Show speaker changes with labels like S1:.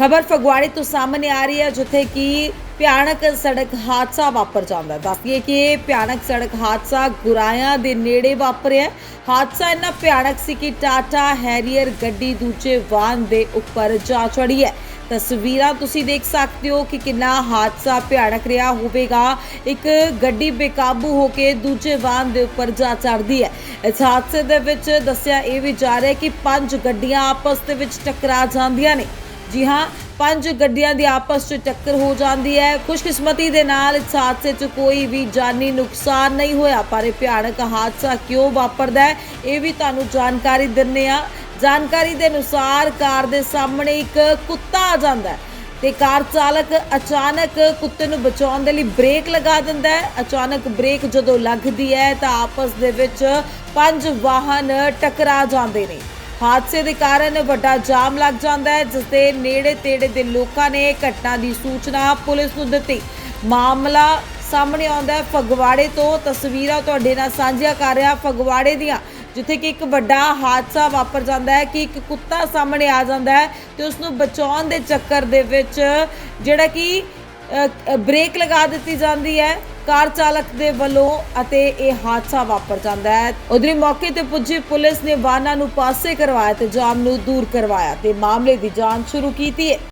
S1: ਖਬਰ ਫਗਵਾੜੇ ਤੋਂ ਸਾਹਮਣੇ ਆ ਰਹੀ ਹੈ, ਜਿੱਥੇ ਕਿ ਭਿਆਨਕ ਸੜਕ ਹਾਦਸਾ ਵਾਪਰ ਜਾਂਦਾ ਹੈ। ਦੱਸਈਏ ਕਿ ਇਹ ਭਿਆਨਕ ਸੜਕ ਹਾਦਸਾ ਗੁਰਾਇਆਂ ਦੇ ਨੇੜੇ ਵਾਪਰਿਆ ਹਾਦਸਾ ਇੰਨਾ ਭਿਆਨਕ ਸੀ ਕਿ ਟਾਟਾ ਹੈਰੀਅਰ ਗੱਡੀ ਦੂਜੇ ਵਾਹਨ ਦੇ ਉੱਪਰ ਜਾ ਚੜੀ ਹੈ। ਤਸਵੀਰਾਂ ਤੁਸੀਂ ਦੇਖ ਸਕਦੇ ਹੋ ਕਿ ਕਿੰਨਾ ਹਾਦਸਾ ਭਿਆਨਕ ਰਿਹਾ ਹੋਵੇਗਾ। ਇੱਕ ਗੱਡੀ ਬੇਕਾਬੂ ਹੋ ਕੇ ਦੂਜੇ ਵਾਹਨ ਦੇ ਉੱਪਰ ਜਾ ਚੜਦੀ ਹੈ। ਇਸ ਹਾਦਸੇ ਦੇ ਵਿੱਚ ਦੱਸਿਆ ਇਹ ਵੀ ਜਾ ਰਿਹਾ ਕਿ ਪੰਜ ਗੱਡੀਆਂ ਆਪਸ ਦੇ ਵਿੱਚ ਟਕਰਾ ਜਾਂਦੀਆਂ ਨੇ। ਜੀ ਹਾਂ, ਪੰਜ ਗੱਡੀਆਂ ਦੀ ਆਪਸ 'ਚ ਟੱਕਰ ਹੋ ਜਾਂਦੀ ਹੈ। ਖੁਸ਼ਕਿਸਮਤੀ ਦੇ ਨਾਲ ਇਸ ਹਾਦਸੇ 'ਚ ਕੋਈ ਵੀ ਜਾਨੀ ਨੁਕਸਾਨ ਨਹੀਂ ਹੋਇਆ, ਪਰ ਇਹ ਭਿਆਨਕ ਹਾਦਸਾ ਕਿਉਂ ਵਾਪਰਦਾ ਹੈ, ਇਹ ਵੀ ਤੁਹਾਨੂੰ ਜਾਣਕਾਰੀ ਦਿੰਨੇ ਆ ਜਾਣਕਾਰੀ ਦੇ ਅਨੁਸਾਰ ਕਾਰ ਦੇ ਸਾਹਮਣੇ ਇੱਕ ਕੁੱਤਾ ਆ ਜਾਂਦਾ ਹੈ ਤੇ ਕਾਰ ਚਾਲਕ ਅਚਾਨਕ ਕੁੱਤੇ ਨੂੰ ਬਚਾਉਣ ਦੇ ਲਈ ਬ੍ਰੇਕ ਲਗਾ ਦਿੰਦਾ ਹੈ। ਅਚਾਨਕ ਬ੍ਰੇਕ ਜਦੋਂ ਲੱਗਦੀ ਹੈ ਤਾਂ ਆਪਸ ਦੇ ਵਿੱਚ ਪੰਜ ਵਾਹਨ ਟਕਰਾ ਜਾਂਦੇ ਨੇ। ਹਾਦਸੇ ਦੇ ਕਾਰਨ ਵੱਡਾ ਜਾਮ ਲੱਗ ਜਾਂਦਾ ਹੈ, ਜਿਸ ਦੇ ਨੇੜੇ ਤੇੜੇ ਦੇ ਲੋਕਾਂ ਨੇ ਘਟਨਾ ਦੀ ਸੂਚਨਾ ਪੁਲਿਸ ਨੂੰ ਦਿੱਤੀ। ਮਾਮਲਾ ਸਾਹਮਣੇ ਆਉਂਦਾ ਹੈ ਫਗਵਾੜੇ ਤੋਂ। ਤਸਵੀਰਾਂ ਤੁਹਾਡੇ ਨਾਲ ਸਾਂਝੀਆਂ ਕਰ ਰਿਹਾ ਫਗਵਾੜੇ ਦੀਆਂ, ਜਿੱਥੇ ਕਿ ਇੱਕ ਵੱਡਾ ਹਾਦਸਾ ਵਾਪਰ ਜਾਂਦਾ ਹੈ ਕਿ ਇੱਕ ਕੁੱਤਾ ਸਾਹਮਣੇ ਆ ਜਾਂਦਾ ਹੈ ਤੇ ਉਸ ਨੂੰ ਬਚਾਉਣ ਦੇ ਚੱਕਰ ਦੇ ਵਿੱਚ ਜਿਹੜਾ ਕਿ ਬ੍ਰੇਕ ਲਗਾ ਦਿੱਤੀ ਜਾਂਦੀ ਹੈ। ਕਾਰ ਚਾਲਕ ਦੇ ਵੱਲੋਂ ਅਤੇ ਇਹ ਹਾਦਸਾ ਵਾਪਰ ਜਾਂਦਾ ਹੈ। ਉਧਰੀ ਮੌਕੇ ਤੇ ਪੁੱਜੀ ਪੁਲਿਸ ਨੇ ਵਾਹਨਾਂ ਨੂੰ ਪਾਸੇ ਕਰਵਾਇਆ ਤੇ ਜਾਮ ਨੂੰ ਦੂਰ ਕਰਵਾਇਆ। ਤੇ ਮਾਮਲੇ ਦੀ ਜਾਂਚ ਸ਼ੁਰੂ ਕੀਤੀ ਹੈ।